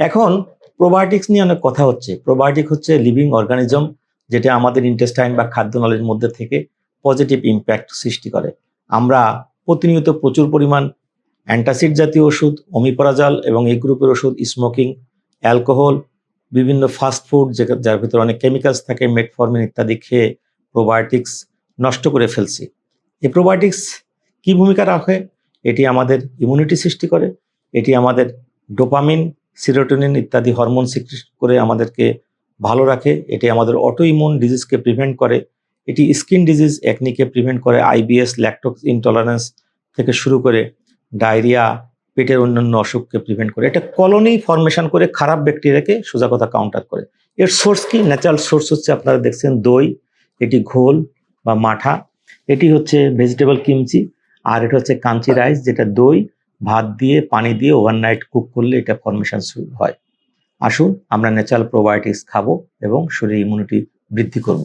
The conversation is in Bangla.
এখন প্রোবায়োটিক্স নিয়ে অনেক কথা হচ্ছে। প্রোবায়োটিক হচ্ছে লিভিং অর্গানিজম যেটা আমাদের ইন্টেস্টাইন বা খাদ্যনালীর মধ্যে থেকে পজিটিভ ইম্প্যাক্ট সৃষ্টি করে। আমরা প্রতিনিয়ত প্রচুর পরিমাণ অ্যান্টাসিড জাতীয় ওষুধ অমিপরাজাল এবং এই গ্রুপের ওষুধ স্মোকিং অ্যালকোহল বিভিন্ন ফাস্ট ফুড যার ভিতরে অনেক কেমিক্যালস থাকে মেটফর্মিন ইত্যাদি খেয়ে প্রোবায়োটিক্স নষ্ট করে ফেলছি। এই প্রোবায়োটিক্স কি ভূমিকা রাখে? এটি আমাদের ইমিউনিটি সৃষ্টি করে, এটি আমাদের ডোপামিন সিরোটোনিন ইত্যাদি হরমোন সৃষ্টি করে আমাদেরকে ভালো রাখে। এটি আমাদের অটো ইমিউন ডিজিজকে প্রিভেন্ট করে। এটি স্কিন ডিজিজ একনিকে প্রিভেন্ট করে আইবিএস ল্যাকটোক্স ইনটলারেন্স থেকে শুরু করে ডায়রিয়া পেটের অন্যান্য অসুখকে প্রিভেন্ট করে। এটা কলোনি ফর্মেশন করে খারাপ ব্যাকটেরিয়াকে সোজা কথা কাউন্টার করে। এর সোর্স কি? ন্যাচারাল সোর্স হচ্ছে আপনারা দেখছেন দই, এটি ঘোল বা মাঠা। এটি হচ্ছে ভেজিটেবল কিমচি আর এটা হচ্ছে কাঞ্চি রাইস যেটা দই ভাত দিয়ে, পানি দিয়ে ওভারনাইট কুক করলে এটা ফর্মেশন হয়। আসুন আমরা ন্যাচারাল প্রোবায়োটিক্স খাব এবং শরীর ইমিউনিটি বৃদ্ধি করব।